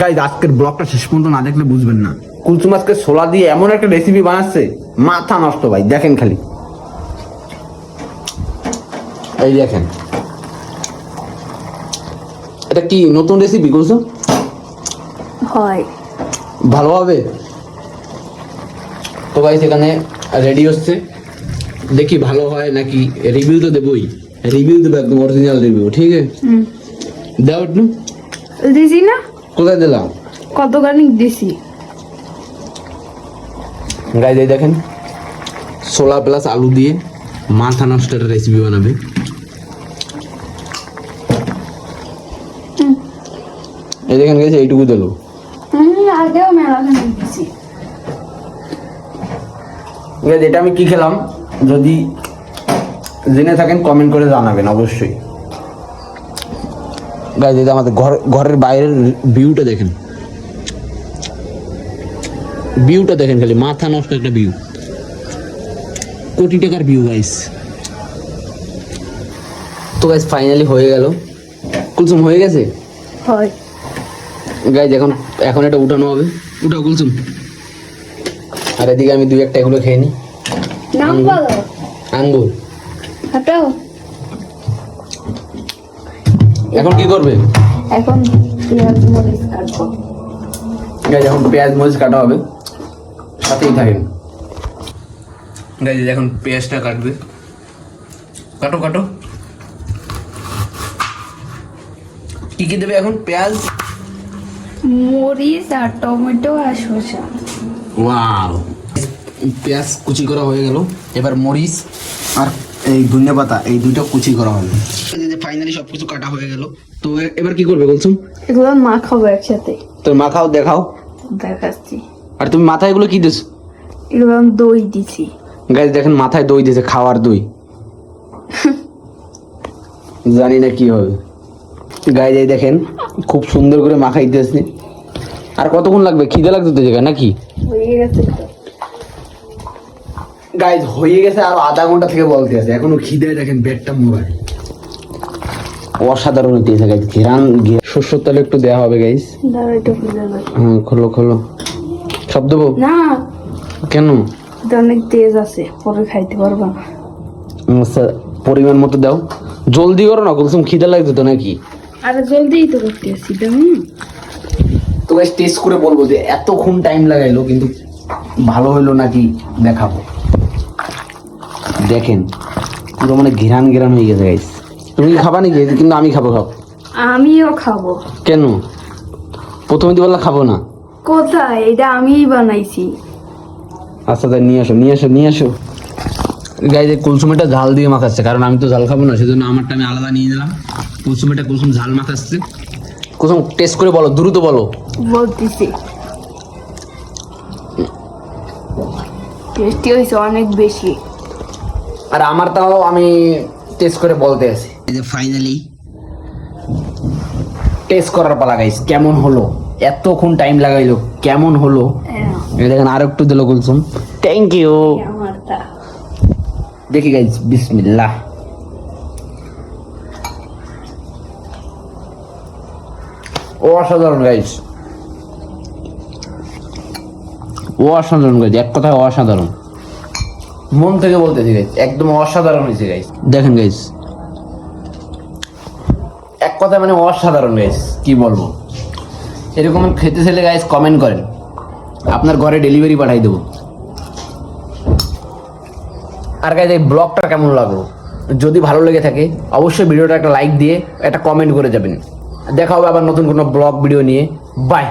Guys আজকের ব্লগটা শেষ পর্যন্ত না দেখলে বুঝবেন না। কুলচু মাছকে ছোলা দিয়ে এমন একটা রেসিপি বানাচ্ছে মাথা নষ্ট ভাই দেখেন খালি। এই দেখেন। এটা কি নতুন রেসিপি কুলচু হয়। ভালো হবে? তো গাইস এখানে রেডি হচ্ছে। দেখি ভালো হয় নাকি রিভিউ তো দেবই। রিভিউ দেবো একদম অরিজিনাল রিভিউ ঠিক আছে? দাও একটু। দিছি না কোথায় দিলাম? কত গানি দিছি? গাইজ এই দেখেন। ছোলা প্লাস আলু দিয়ে মাথা নষ্ট একটা রেসিপি বানাবে। এই দেখেন গেছে এইটুকু দিলো। আগেও মেলা দিছি। এটা আমি কি খেলাম? যদি জেনে থাকেন কমেন্ট করে জানাবেন অবশ্যই। গাইজ এটা আমাদের ঘর ঘরের বাইরের ভিউটা দেখেন। ভিউটা দেখেন খালি মাথা নষ্ট একটা ভিউ কোটি টাকার ভিউ গাইস তো গাইস ফাইনালি হয়ে গেল। কুলসুম হয়ে গেছে? হয়। গাইজ এখন এখন এটা উঠানো হবে। উঠাও কুলসুম। আর এদিকে আমি দুই একটা এগুলো খেয়ে নিই আঙ্গুর। হাঁটাও। এখন কি করবে? এখন পেঁয়াজ মরিচ কাটবো। গাইজ এখন পেঁয়াজ মরিচ কাটা হবে। সাথেই থাকেন। গাইজ এখন পেঁয়াজটা কাটবে। কাটো কাটো। কি কি দেবে এখন? পেঁয়াজ? মরিচ আর টমেটো আর শসা। ওয়াও। পেঁয়াজ কুচি করা হয়ে গেল। এবার মরিচ আর এই ধনিয়া পাতা এই দুটো কুচি করা হলো ফাইনালি সব কিছু কাটা হয়ে গেল। তো এবার কি করবে বলছো? এগুলো মাখাবো একসাথে। তো মাখাও দেখাও। দেখাচ্ছি। আর তুমি মাথায় এগুলো কি দিস এগুলো আমি দই দিছি। গাইজ দেখেন মাথায় দই দিয়েছে খাওয়ার দই। জানি না কি হবে। গাইজ এই দেখেন খুব সুন্দর করে মাখাই দিয়েছে আর কতক্ষণ লাগবে? খিদে লাগতো তো জায়গায় নাকি? হয়ে গেছে তো। গাইজ হয়ে গেছে আর আধা ঘণ্টা থেকে বলতে আছে। এখনও খিদে দেখেন পেটটা মোড়ায় অসাধারণ হইতেছে গাইজ ঘেরান শস্যর তেল একটু দেওয়া হবে গাইজ একটু খুলে খোলো খোলো। সব দেবো? না। কেন? এটা অনেক তেজ আছে পরে খাইতে পারবা না। আচ্ছা, পরিমাণ মতো দাও। জলদি করো না কুলসুম খিদে লাগতো তো নাকি? আরে জলদি তো করতে তুমি তো গাইস টেস্ট করে বলব যে এতক্ষণ টাইম লাগাইলো কিন্তু ভালো হলো নাকি দেখাবো। দেখেন পুরো মানে ঘেরান ঘেরান হয়ে গেছে গাইস তুমি খাবা নাকি? কিন্তু আমি খাব খাও। আমিও খাব। কেন? প্রথমে তো বললা খাব না। কোথায়? এটা আমিই বানাইছি। আচ্ছা তাই নিয়ে আসো নিয়ে আসো নিয়ে আসো। গাইজ কুলসুমিটা ঝাল দিয়ে মাখাচ্ছে কারণ আমি তো ঝাল খাব না সেজন্য আমারটা আমি আলাদা নিয়ে নিলাম। কুলসুমিটা কুলসুম ঝাল মাখাচ্ছে। কুলসুম টেস্ট করে বলো দ্রুত বলো। বলতেছি। টেস্টি হয়েছে অনেক বেশি। আর আমার তাও আমি টেস্ট করে বলতে আছি। এই যে ফাইনালি টেস্ট করার পালা গাইস কেমন হলো? এতক্ষণ টাইম লাগাইলো কেমন হলো? হ্যাঁ, এই দেখেন আর একটু দিল কুলসুম। থ্যাংক ইউ দেখি গাইস বিসমিল্লাহ। ও অসাধারণ গাইস ও অসাধারণ গাইস এক কথায় অসাধারণ। মন থেকে বলতেছি গাইস একদম অসাধারণ হয়েছে গাইস দেখেন গাইস এক কথায় মানে অসাধারণ গাইস কি বলব? এরকম খেতে চাইলে গাইস কমেন্ট করেন। আপনার ঘরে ডেলিভারি পাঠাই দেবো। আর গাইজ এই ব্লগটা কেমন লাগল? যদি ভালো লেগে থাকে অবশ্যই ভিডিওটা একটা লাইক দিয়ে একটা কমেন্ট করে যাবেন। দেখা হবে আবার নতুন কোনো ব্লগ ভিডিও নিয়ে। বাই